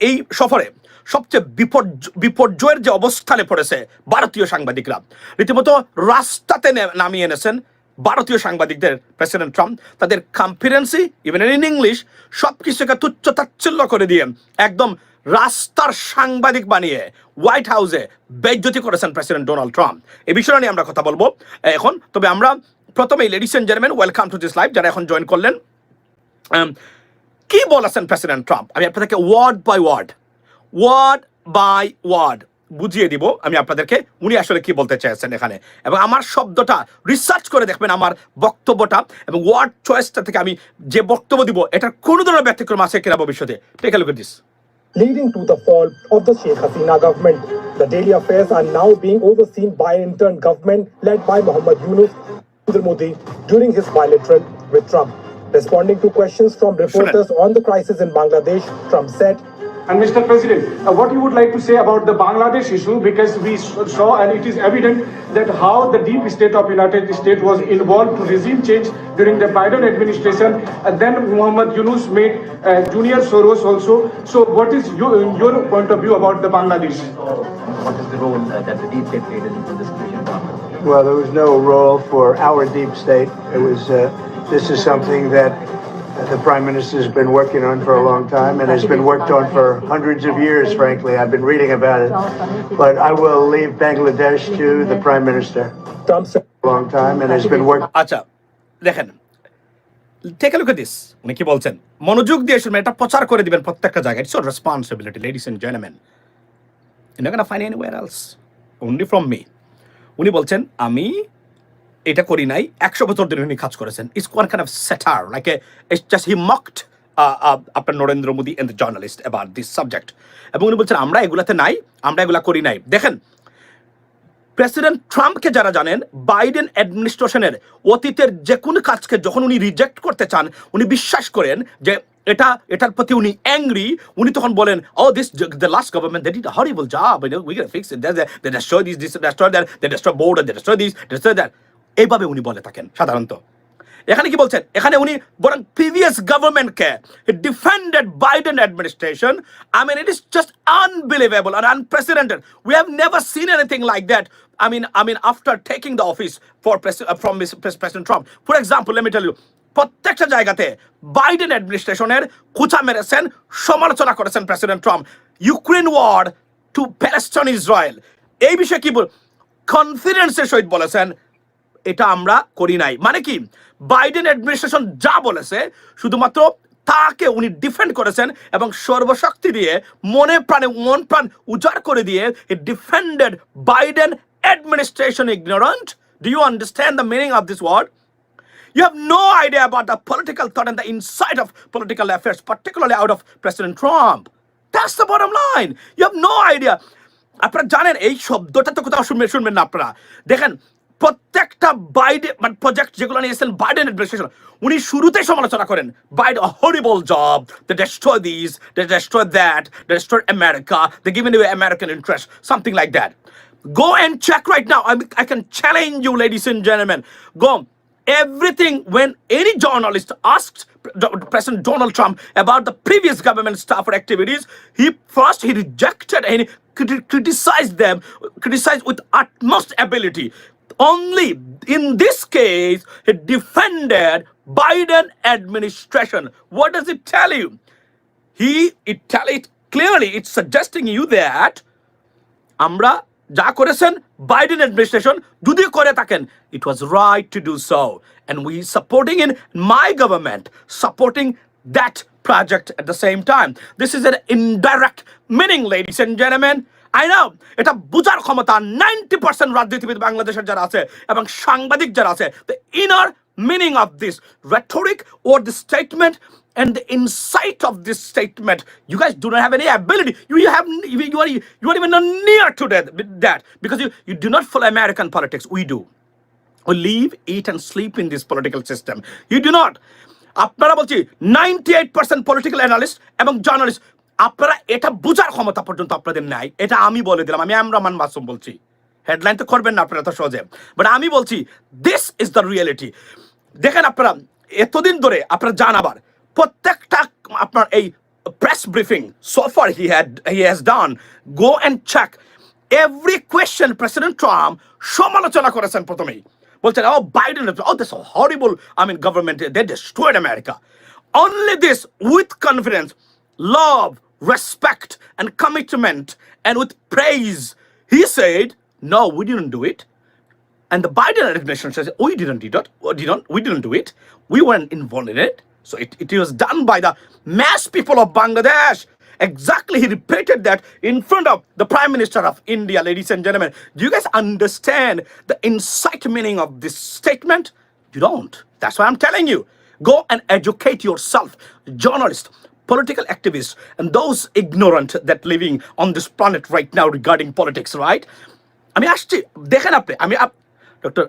এই সফরে সবচেয়ে বিপর্য- বিপর্যয়ের যে অবস্থানে পড়েছে ভারতীয় সাংবাদিকরা। রীতিমতো রাস্তাতে নামিয়ে এনেছেন ভারতীয় সাংবাদিকদের প্রেসিডেন্ট ট্রাম্প। তাদের কনফিডেন্সি ইভেন ইন ইংলিশ সব কিছুকে তুচ্ছ করে দিয়ে একদম রাস্তার সাংবাদিক বানিয়ে হোয়াইট হাউসে বেজ্জতি করেছেন প্রেসিডেন্ট ডোনাল্ড ট্রাম্প। এই বিষয়টা নিয়ে আমরা কথা বলব। এখন, তবে আমরা প্রথমেই ladies and gentleman welcome to this live যারা এখন জয়েন করলেন কি বলেছেন প্রেসিডেন্ট ট্রাম্প আমি আপনাদেরকে word by word word by word বুঝিয়ে দিব। আমি আপনাদেরকে উনি আসলে কি বলতে চাইছেন এখানে। এবং আমার শব্দটা রিসার্চ করে দেখবেন আমার বক্তব্যটা এবং ওয়ার্ড চয়েসটা থেকে আমি যে বক্তব্য দিব, এটার কোনো ধরনের ব্যতিক্রম আছে কিনা ভবিষ্যতে? Take a look this leading to the fall of the Sheikh Hasina government the daily affairs are now being overseen by interim government led by Mohammad Yunus Modi during his bilateral with Trump Responding to questions from reporters on the crisis in Bangladesh, Trump said, And Mr. President, uh, what you would like to say about the Bangladesh issue, because we saw and it is evident that how the deep state of United States was involved to regime change during the Biden administration, and then Muhammad Yunus made uh, Junior Soros also. So what is your, your point of view about the Bangladesh? What is the role uh, that the deep state played in this decision? Well, there was no role for our deep state. It was, uh, this is something that uh, the Prime Minister has been working on for a long time and has been worked on for hundreds of years, frankly. I've been reading about it. But I will leave Bangladesh to the Prime Minister Trump said, for a long time and has been working. আচ্ছা দেখেন take look this উনি কি বলছেন মনোযোগ দিয়ে শুনবেন এটা প্রচার করে দিবেন প্রত্যেকটা জায়গায় it's responsibility ladies and gentleman you না fine anywhere else only from me উনি বলছেন আমি এটা করি নাই। একশো বছর ধরে উনি কাজ করেছেন। ইস কোয়ান কাইন্ড অফ সেটার like it's just he mocked আপনার Narendra Modi and the journalist about this subject এবং উনি বলছেন, আমরা এগুলাতে নাই, আমরা এগুলা করি নাই। দেখেন প্রেসিডেন্ট ট্রাম্পকে যারা জানেন বাইডেন অ্যাডমিনিস্ট্রেশনের অতীতের যে কোনো কাজকে যখন উনি রিজেক্ট করতে চান, উনি বিশ্বাস করেন যে এটা, এটার প্রতি উনি অ্যাংরি উনি তখন বলেন ও this the last government that it horrible job we can fix it they destroy this this destroy that they destroy board they destroy this destroy that এইভাবে উনি বলে থাকেন সাধারণত। এখানে কি বলছেন? এখানে উনি বরং প্রিভিয়াস গভর্নমেন্টকে defended Biden administration I mean it is just unbelievable R unprecedented we have never seen anything like that I mean, I mean, after taking the office for pres- uh, from Miss- example me tell you, প্রত্যেকটা জায়গাতে Biden অ্যাডমিনিস্ট্রেশনের কুচা মেরেছেন সমালোচনা করেছেন president Trump Ukraine war to Palestine Israel এই বিষয়ে কি বল কনফিডেন্সের সহিত বলেছেন এটা আমরা করি নাই মানে কি বাইডেন অ্যাডমিনিস্ট্রেশন যা বলেছে শুধুমাত্র তাকে উনি ডিফেন্ড করেছেন এবং সর্বশক্তি দিয়ে মনে প্রাণে মন প্রাণ উজাড় করে দিয়ে defended Biden administration ignorant do you understand the meaning of this word You have no idea about the political thought and the inside of political affairs, particularly out of President Trump. That's the bottom line. You have no idea. আপনারা জানেন এই শব্দটা তো কোথাও শুনবেন শুনবেন না আপনারা দেখেন প্রত্যেকটা বাইডেন মানে প্রজেক্ট যেগুলো নিয়েছেন বাইডেন অ্যাডমিনিস্ট্রেশন উনি শুরুতেই সমালোচনা করেন Biden horrible job they destroy this they destroy that they destroy America they given you American interest something like that Go and check right now. I, I can challenge you, ladies and gentlemen. Go. Everything, when any journalist asked President Donald Trump about the previous government staffer activities, he first he rejected and he criticized them, criticized with utmost ability. Only in this case, he defended Biden administration. What does it tell you? He it tell it clearly. It's suggesting you that আমরা যা করেছেন Biden administration যদি করে থাকেন it was right to do so and we supporting in my government supporting that project at the same time this is an indirect meaning ladies and gentleman I now এটা বোঝার ক্ষমতা ninety percent রাজনীতিবিদ বাংলাদেশের যারা আছে এবং সাংবাদিক যারা আছে the inner meaning of this rhetoric or the statement and the insight of this statement you guys do not have any ability you, you have you are you are even not near to that, that because you, you do not follow american politics we do we live eat and sleep in this political system you do not আপনারা বলছি ninety eight percent political analyst এবং journalist আপনারা এটা বোঝার ক্ষমতা পর্যন্ত আপনাদের নাই। এটা আমি বলে দিলাম, আমি আমরামান মাসুম বলছি। হেডলাইন তো করবেন না আপনারা তো সহজে। বাট আমি বলছি দিস ইজ দ্য রিয়েলিটি দেখেন আপনারা, এতদিন ধরে আপনারা জান আবার, প্রত্যেকটা আপনার এই press briefing, so far he had, he has done, go and every question president trump সমালোচনা করেছেন প্রথমেই। বলছেন ও Biden oh this horrible I mean government they destroyed America only this with confidence, love respect and commitment and with praise he said no we didn't do it and the Biden administration says, we didn't do it. We didn't, we didn't do it. We weren't involved in it. So it, it was done by the mass people of Bangladesh. Exactly, he repeated that in front of the Prime Minister of India, ladies and gentlemen. Do you guys understand the insight meaning of this statement? You don't. That's why I'm telling you. Go and educate yourself, journalists, political activists, and those ignorant that living on this planet right now regarding politics, right? আমি আসছি দেখেন আপনি আমি doctor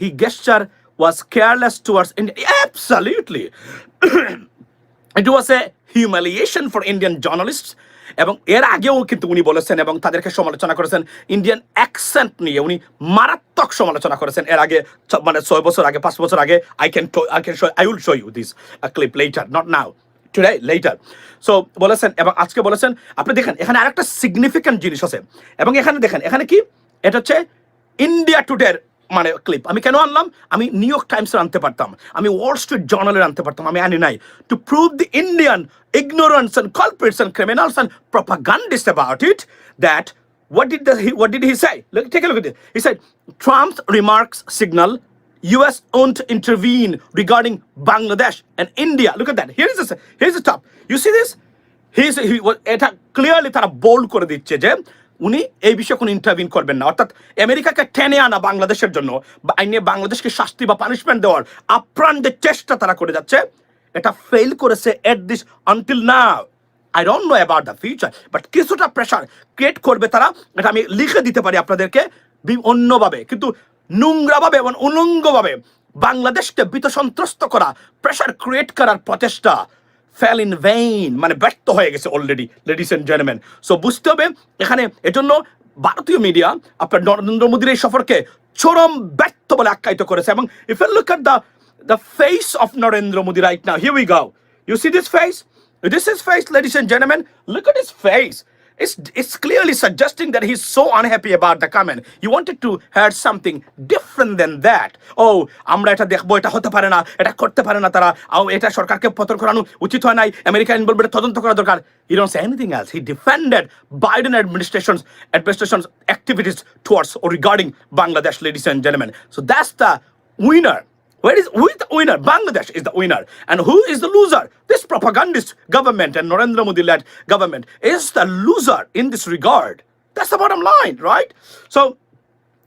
he gesture was careless towards India absolutely it was a humiliation for Indian journalist এবং এর আগেও কিন্তু উনি বলেছেন এবং তাদেরকে সমালোচনা করেছেন ইন্ডিয়ান অ্যাকসেন্ট নিয়ে উনি মারাত্মক সমালোচনা করেছেন। এর আগে ছ- মানে ছয় বছর আগে পাঁচ বছর আগে I can I can show I will show you this clip later not now today later so বলেছেন এবং আজকে বলেছেন আপনি দেখেন এখানে আরেকটা সিগনিফিক্যান্ট জিনিস আছে। এবং এখানে দেখেন এখানে কি? এটা হচ্ছে ইন্ডিয়া টুডের মানে ক্লিপ আমি কেন আনলাম? আমি নিউ ইয়র্ক টাইমসের আনতে পারতাম। আমি ওয়াল স্ট্রিট জার্নালের আনতে পারতাম। আমি আনি নাই। To prove the Indian ignorance and culprits and criminals and propagandists about it that what did the, he, what did he say? Look take a look at this he said trump's remarks signal us won't intervene regarding bangladesh and india. Look at that. Here is the here's the top. You see this? He's, he, এটা clearly তারা bold করে দিচ্ছে যে উনি এই বিষয়ে কোনো intervene করবেন না। অর্থাৎ আমেরিকাকে টেনে আনা বাংলাদেশের জন্য আইনে বাংলাদেশকে শাস্তি বা পানিশমেন্ট দেওয়ার আপ্রাণ যে চেষ্টা তারা করে যাচ্ছে। এটা ফেল করেছে at this until now I don't know about the future but কিছুটা প্রেশার ক্রিয়েট করবে তারা। এটা আমি লিখে দিতে পারি আপনাদেরকে অন্যভাবে। কিন্তু নোংরাভাবে এবং উলঙ্গভাবে বাংলাদেশকে বিত সন্ত্রস্ত করা প্রেশার ক্রিয়েট করার প্রচেষ্টা ফেল ইন ভেইন মানে ব্যর্থ হয়ে গেছে already ladies and gentleman so বুঝতে হবে, এখানে এজন্য ভারতীয় মিডিয়া আপনার নরেন্দ্র মোদীর এই সফরকে চরম ব্যর্থ বলে আখ্যায়িত করেছে এবং if you look at the the face of Narendra Modi right now Hugh we গাও you see this face this is face ladies and gentlemen. Look at his face. It's, it's clearly suggesting that he's so unhappy about the comment. He wanted to hear something different than that. Oh, আমরা এটা দেখব এটা হতে পারে না এটা করতে পারে না তারা আও এটা সরকারকে পতন করানো উচিত হয় নাই আমেরিকা ইনভলভমেন্ট তদন্ত করা দরকার don't say anything else he defended biden administration's administration's activities towards or regarding bangladesh ladies and gentlemen so that's the winner where is who is the winner? Bangladesh is the winner. And who is the loser? This propagandist government and Narendra Modi led government is the loser in this regard. That's the bottom line, right? So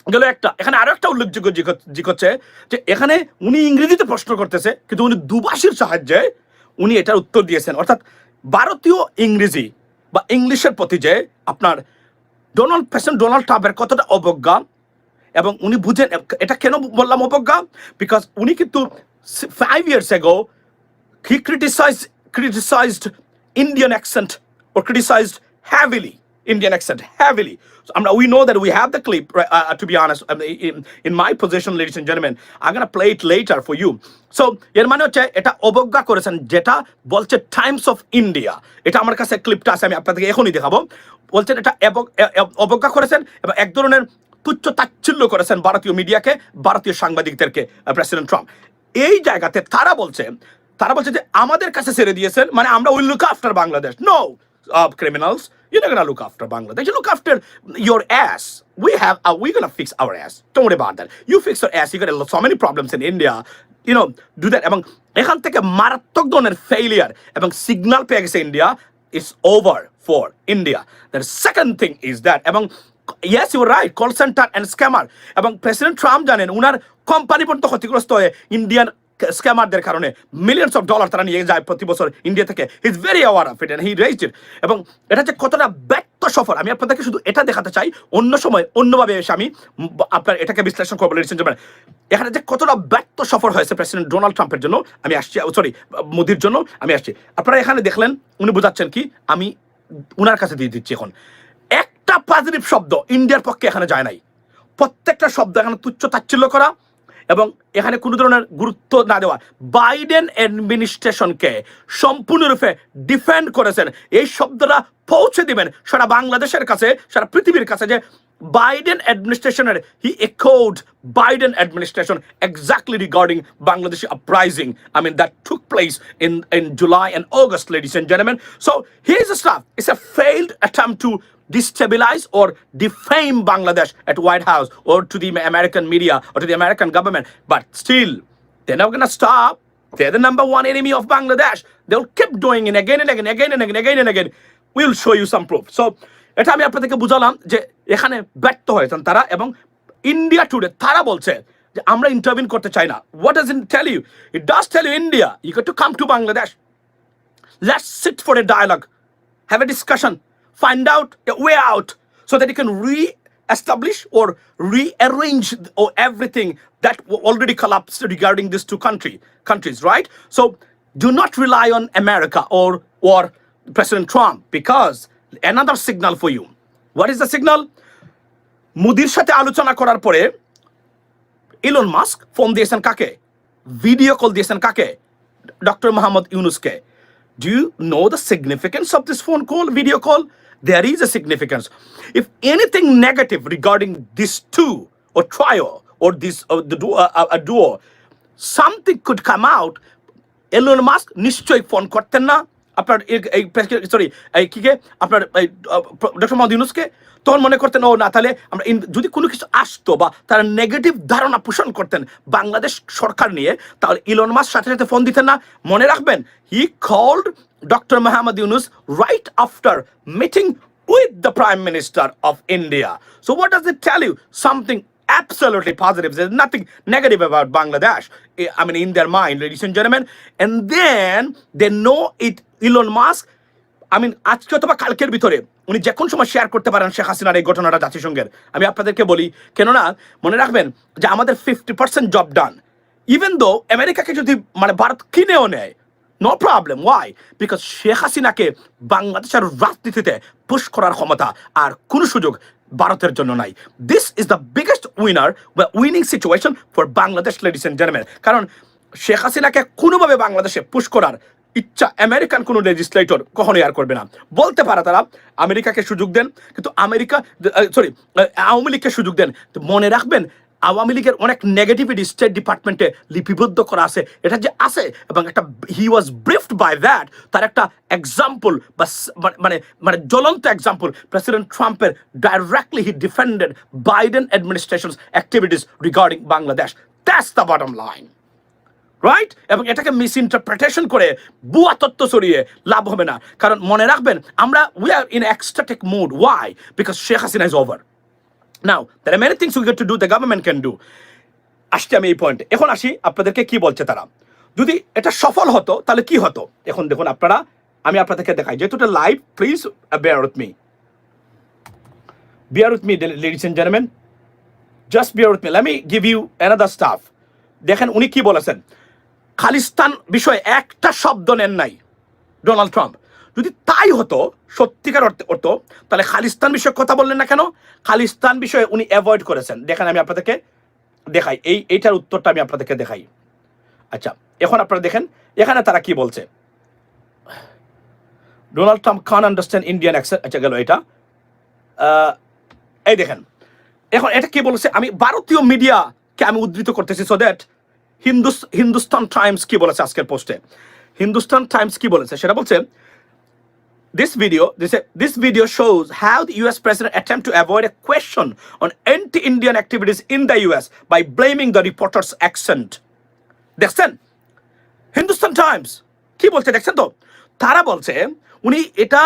গেল একটা এখানে আরও একটা উল্লেখযোগ্য হচ্ছে- হচ্ছে যে এখানে উনি ইংরেজিতে প্রশ্ন করতেছে কিন্তু উনি দুভাষীর সাহায্যে উনি এটার উত্তর দিয়েছেন অর্থাৎ ভারতীয় ইংরেজি বা ইংলিশের প্রতি যে আপনার ডোনাল্ড প্রেসিডেন্ট ডোনাল্ড ট্রাম্পের কতটা অবজ্ঞা এবং উনি বুঝেন, এটা কেন বললাম অবজ্ঞা? বিকজ উনি কিন্তু five years ago he criticize criticized Indian accent oh criticized heavily Indian accent heavily আমরা we know that we have the clip to be honest in my position ladies and gentleman I gonna play it later for you so এর মানে হচ্ছে, এটা অবজ্ঞা করেছেন যেটা বলছে Times of India এটা আমার কাছে ক্লিপটা আছে, আমি আপনাদেরকে এখনই দেখাবো। বলছেন এটা অবজ্ঞা করেছেন, এবং এক ধরনের তুচ্ছ তাচ্ছিল্য করেছেন ভারতীয় মিডিয়াকে ভারতীয় সাংবাদিকদেরকে প্রেসিডেন্ট ট্রাম্প এই জায়গাতে তারা বলছে তারা বলছে যে আমাদের কাছে ছেড়ে দিয়েছেন মানে আমরা will look after Bangladesh no criminals you not gonna look after Bangladesh. You look after your ass. We have, uh, we're gonna fix our ass. Don't worry about that. You fix your ass. You got so many problems in India. You know, do that. এবং এখান থেকে মারাত্মক ধরনের failure এবং signal পেয়ে গেছে India it's over for India the second thing is that এবং yes you right call centre and scammer এবং প্রেসিডেন্ট ট্রাম্প জানেন, উনার কোম্পানি পর্যন্ত ক্ষতিগ্রস্ত হয়ে ইন্ডিয়ান স্ক্যামারদের কারণে মিলিয়ন্স অফ ডলার তারা নিয়ে যায় প্রতি বছর ইন্ডিয়া থেকে। Is very aware of it and he raise it এবং এটা যে কতটা ব্যর্থ সফর আমি আপনাদেরকে শুধু এটা দেখাতে চাই। অন্য সময় অন্যভাবে এসে আমি আপনার এটাকে বিশ্লেষণ করব লেডিস এখানে যে কতটা ব্যর্থ সফর হয়েছে প্রেসিডেন্ট ডোনাল্ড ট্রাম্পের জন্য, আমি আসছি সরি মোদির জন্য, আমি আসছি। আপনারা এখানে দেখলেন, উনি বোঝাচ্ছেন কি, আমি উনার কাছে দিয়ে দিচ্ছি এখন। একটা পজিটিভ শব্দ ইন্ডিয়ার পক্ষে এখানে যায় নাই। প্রত্যেকটা শব্দ এখানে তুচ্ছ তাচ্ছিল্য করা এবং এখানে কোনো ধরনের গুরুত্ব না দেওয়া। বাইডেন অ্যাডমিনিস্ট্রেশনকে সম্পূর্ণরূপে ডিফেন্ড করেছেন। এই শব্দটা পৌঁছে দিবেন সারা বাংলাদেশের কাছে, সারা পৃথিবীর কাছে যে Biden administration he echoed Biden administration exactly regarding Bangladeshi uprising. I mean that took place in in July and August, ladies and gentlemen. So here's the stuff. It's a failed attempt to destabilize or defame Bangladesh at White House or to the American media or to the American government. But still, they're not gonna stop. They're the number one enemy of Bangladesh. They'll keep doing it again and again, again and again, again and again. We'll show you some proof. So এটা আমি আপনাদেরকে বুঝালাম যে এখানে ব্যর্থ হয়েছেন তারা এবং India today তারা বলছে যে আমরা ইন্টারভিন করতে চাই না what does in tell you it does tell you India you get to come to Bangladesh let's sit for a dialogue, have a discussion, find out a way out so that you can re-establish or rearrange or everything that already collapsed regarding these two country countries, right? So do not rely on America or or President Trump because another signal for you. What is the signal? মোদির সাথে আলোচনা করার পরে Elon Musk phone দিয়েছেন কাকে? Video call দিয়েছেন কাকে? Doctor Mohammad ইউনুসকে do you know the significance of this phone call video call there is a significance if anything negative regarding this two or trio or this uh, the duo, uh, a duo something could come out. Elon Musk নিশ্চয়ই phone করতেন না। আপনার এই- এই sorry এই কি কে আপনার doctor Mohammad ইউনুসকে তখন মনে করতেন ও না তাহলে আমরা যদি কোনো কিছু আসতো বা তারা নেগেটিভ ধারণা পোষণ করতেন বাংলাদেশ সরকার নিয়ে তাহলে ইলন মাস্ক সাথে সাথে ফোন দিতেন না মনে রাখবেন he called doctor Mohammad Yunus right after meeting with the Prime Minister of India. So, what does it tell you? Something absolutely positive. There's nothing negative about Bangladesh. I- mean, in their mind, ladies and gentlemen. And then they know it. Elon Musk. I mean, আজকে অথবা কালকের ভিতরে উনি যে কোন সময় share করতে পারেন শেখ হাসিনার এই ঘটনাটা জাতিসংঘের আমি আপনাদেরকে বলি কেননা মনে রাখবেন যে আমাদের fifty percent job done even though আমেরিকাকে যদি মানে ভারত কিনেও নেয় no problem why because Sheikh হাসিনাকে বাংলাদেশের রাজনীতিতে পুশ করার ক্ষমতা আর কোনো সুযোগ ভারতের জন্য নাই। This is the biggest winner বা winning situation for Bangladesh ladies and gentleman কারণ শেখ হাসিনাকে কোনোভাবে বাংলাদেশে পুশ করার ইচ্ছা আমেরিকান কোনো লেজিসলেটর কখনোই আর করবে না। বলতে পারে তারা, আমেরিকাকে সুযোগ দেন, কিন্তু আমেরিকা সরি আওয়ামী লীগকে সুযোগ দেন। তো মনে রাখবেন আওয়ামী লীগের অনেক নেগেটিভিটি স্টেট ডিপার্টমেন্টে লিপিবদ্ধ করা আছে। এটা যে আছে, এবং একটা হি ওয়াজ ব্রিফড বাই দ্যাট তার একটা এক্সাম্পল বা মানে- মানে মানে জ্বলন্ত এক্সাম্পল প্রেসিডেন্ট ট্রাম্পের directly he defended Biden administration's activities regarding Bangladesh that's the bottom line right এবং এটাকে মিস ইন্টারপ্রিটেশন করে বুয়া তত্ত্ব ছড়িয়ে লাভ হবে না। কারণ মনে রাখবেন, আমরা we are in ecstatic mood why because Sheikh Hasina is over now there are many things we get to do the government can do আসছি আমি এই পয়েন্টে এখন আসি আপনাদেরকে কি বলছে তারা। যদি এটা সফল হতো তাহলে কি হতো? এখন দেখুন আপনারা আমি আপনাদেরকে দেখাই। যেহেতু এটা live please bear with me bear with me, ladies and gentlemen. Just bear with me. Let me give you another stuff. দেখেন উনি কি বলেছেন। খালিস্তান বিষয়ে একটা শব্দ নেন নাই ডোনাল্ড ট্রাম্প যদি তাই হতো, সত্যিকার অর্থে হতো তাহলে খালিস্তান বিষয়ে কথা বললেন না কেন? খালিস্তান বিষয়ে উনি অ্যাভয়েড করেছেন। দেখেন আমি আপনাদেরকে দেখাই। এই, এইটার উত্তরটা আমি আপনাদেরকে দেখাই। আচ্ছা এখন আপনারা দেখেন, এখানে তারা কি বলছে? Donald Trump can understand Indian accent আচ্ছা গেল এটা। এই দেখেন। এখন এটা কি বলেছে? আমি ভারতীয় মিডিয়াকে আমি উদ্ধৃত করতেছি সো দ্যাট হিন্দুস হিন্দুস্তান টাইমস কি বলেছে আজকের পোস্টে হিন্দুস্তান টাইমস কি বলেছে? সেটা বলছে this video this this video shows how the US president attempt to avoid a question on anti-Indian activities in the US by blaming the reporter's accent দেখছেন হিন্দুস্তান টাইমস কি বলছে দেখছেন তো তারা বলছে উনি এটা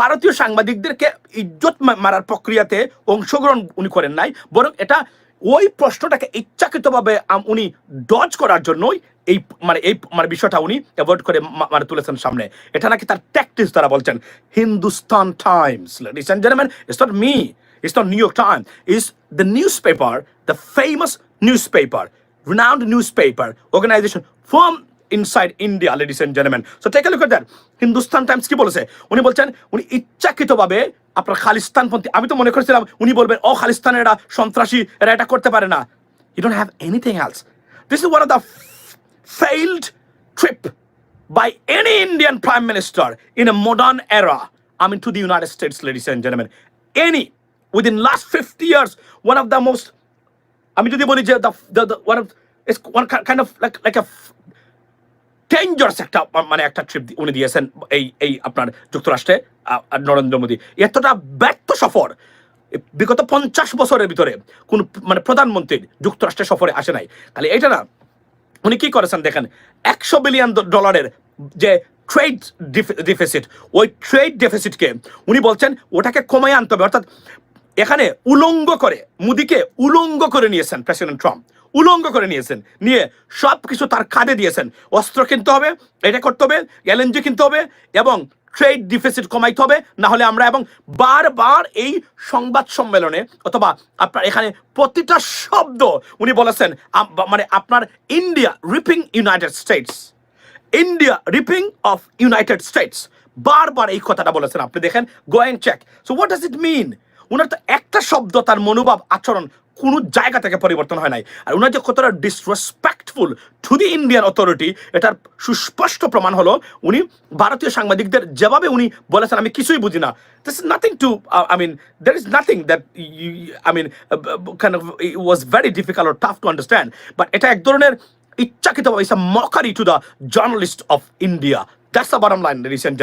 ভারতীয় সাংবাদিকদেরকে ইজ্জত মারার প্রক্রিয়াতে অংশগ্রহণ উনি করেন নাই বরং এটা ওই প্রশ্নটাকে ইচ্ছাকৃতভাবে উনি ডজ করার জন্যই এই মানে এই মানে বিষয়টা উনি অ্যাভয়েড করে মানে তুলেছেন সামনে। এটা নাকি তার ট্যাকটিস তারা বলছেন। Hindustan Times ladies and gentleman it's not me it's not New York time is the news paper the famous news paper renowned newspaper organization from inside India ladies and gentleman so take look at Hindustan Times কি বলেছে? উনি বলছেন, উনি ইচ্ছাকৃতভাবে আপনার খালিস্তান খালিস্তানপন্থী আমি তো মনে করেছিলাম উনি বলবেন, ও খালিস্তান এরা সন্ত্রাসী, এরা এটা করতে পারে না। You don't have anything else this is one of the failed trip by any Indian prime minister in a modern era আমি to the United States ladies and gentleman any within last fifty years one of the most আমি যদি বলি যে the one of it's one kind of like like dangerous একটা মানে একটা trip উনি দিয়েছেন এই এই আপনার যুক্তরাষ্ট্রে নরেন্দ্র মোদী। এতটা ব্যর্থ সফর, বিগত পঞ্চাশ বছরের ভিতরে কোন মানে প্রধানমন্ত্রীর যুক্তরাষ্ট্রে সফরে আসে নাই। তাহলে এটা না, উনি কি করেছেন দেখেন, একশো বিলিয়ন ডলারের যে ট্রেড ডিফিসিট ওই ট্রেড ডেফিসিটকে উনি বলছেন, ওটাকে কমায় আনতে হবে। অর্থাৎ এখানে উলঙ্গ করে, মুদিকে উলঙ্গ করে নিয়েছেন প্রেসিডেন্ট ট্রাম্প। উলঙ্গ করে নিয়েছেন। নিয়ে সব কিছু তার কাঁধে দিয়েছেন। অস্ত্র কিনতে হবে, এটা করতে হবে এলএনজি কিনতে হবে এবং ট্রেড ডিফিসিট কমাইতে হবে না হলে আমরা এবং বারবার এই সংবাদ সম্মেলনে অথবা আপনার এখানে প্রতিটা শব্দ উনি বলেছেন মানে আপনার India ripping United States India ripping off United States বারবার এই কথাটা বলেছেন। আপনি দেখেন go and check so what does it mean ওনার তো একটা শব্দ তার মনোভাব, আচরণ কোনো জায়গা থেকে পরিবর্তন হয় নাই। আর ওনার যে কতটা disrespectful to the Indian authority এটার সুস্পষ্ট প্রমাণ হলো উনি ভারতীয় সাংবাদিকদের যেভাবে উনি বলেছেন, আমি কিছুই বুঝি না। This is nothing to I mean there is nothing that I mean of was very difficult tough to understand but এটা এক ধরনের ইচ্ছাকৃতভাবে is a mockery to the journalist of India that's the bottom line recent